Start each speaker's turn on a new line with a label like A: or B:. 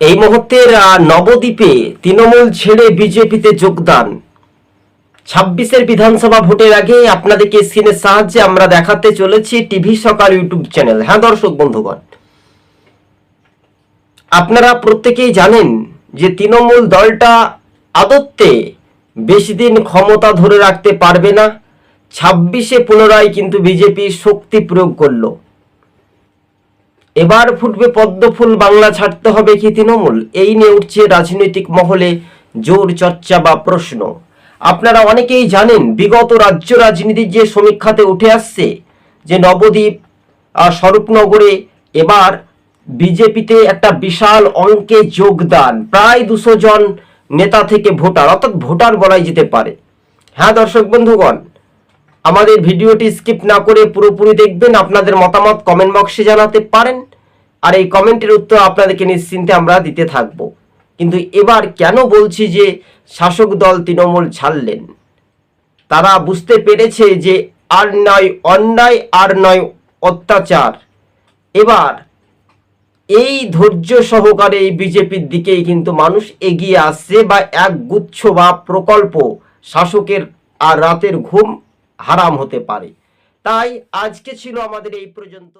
A: এই মুহূর্তের নবদ্বীপে তৃণমূল ছেড়ে বিজেপিতে যোগদান। ছাব্বিশের বিধানসভা ভোটের আগে আপনাদেরকে স্ক্রিনের সাহায্যে আমরা দেখাতে চলেছি টিভি সকাল ইউটিউব চ্যানেল। হ্যাঁ দর্শক বন্ধুগণ, আপনারা প্রত্যেকেই জানেন যে তৃণমূল দলটা আদত্তে বেশি দিন ক্ষমতা ধরে রাখতে পারবে না। ছাব্বিশে পুনরায় কিন্তু বিজেপি শক্তি প্রয়োগ করল। এবার ফুটবে পদ্মফুল বাংলা ছাড়তে হবে কি তৃণমূল? এই নিয়ে উঠছে রাজনৈতিক মহলে জোর চর্চা বা প্রশ্ন। আপনারা অনেকেই জানেন, বিগত রাজ্য রাজনীতির যে সমীক্ষাতে উঠে আসছে, যে নবদ্বীপ স্বরূপনগরে এবার বিজেপিতে একটা বিশাল অঙ্কে যোগদান, প্রায় দুশো জন নেতা থেকে ভোটার, অর্থাৎ ভোটার বলাই যেতে পারে। হ্যাঁ দর্শক বন্ধুগণ আমাদের ভিডিওটি স্কিপ না করে পুরোপুরি দেখবেন। আপনাদের মতামত কমেন্ট বক্সে জানাতে পারেন। আর এই কমেন্টের উত্তর আপনাদেরকে নিশ্চিন্তে আমরা দিতে থাকব। কিন্তু এবার কেন বলছি যে শাসক দল তৃণমূল ছাড়লেন? তারা বুঝতে পেরেছে যে আর নয় অন্যায়, আর নয় অত্যাচার। এবার এই ধৈর্য সহকারে এই বিজেপির দিকেই কিন্তু মানুষ এগিয়ে আসছে বা এক গুচ্ছ বা প্রকল্প শাসকের আর রাতের ঘুম হারাম হতে পারে। তাই আজকে ছিল আমাদের এই পর্যন্ত।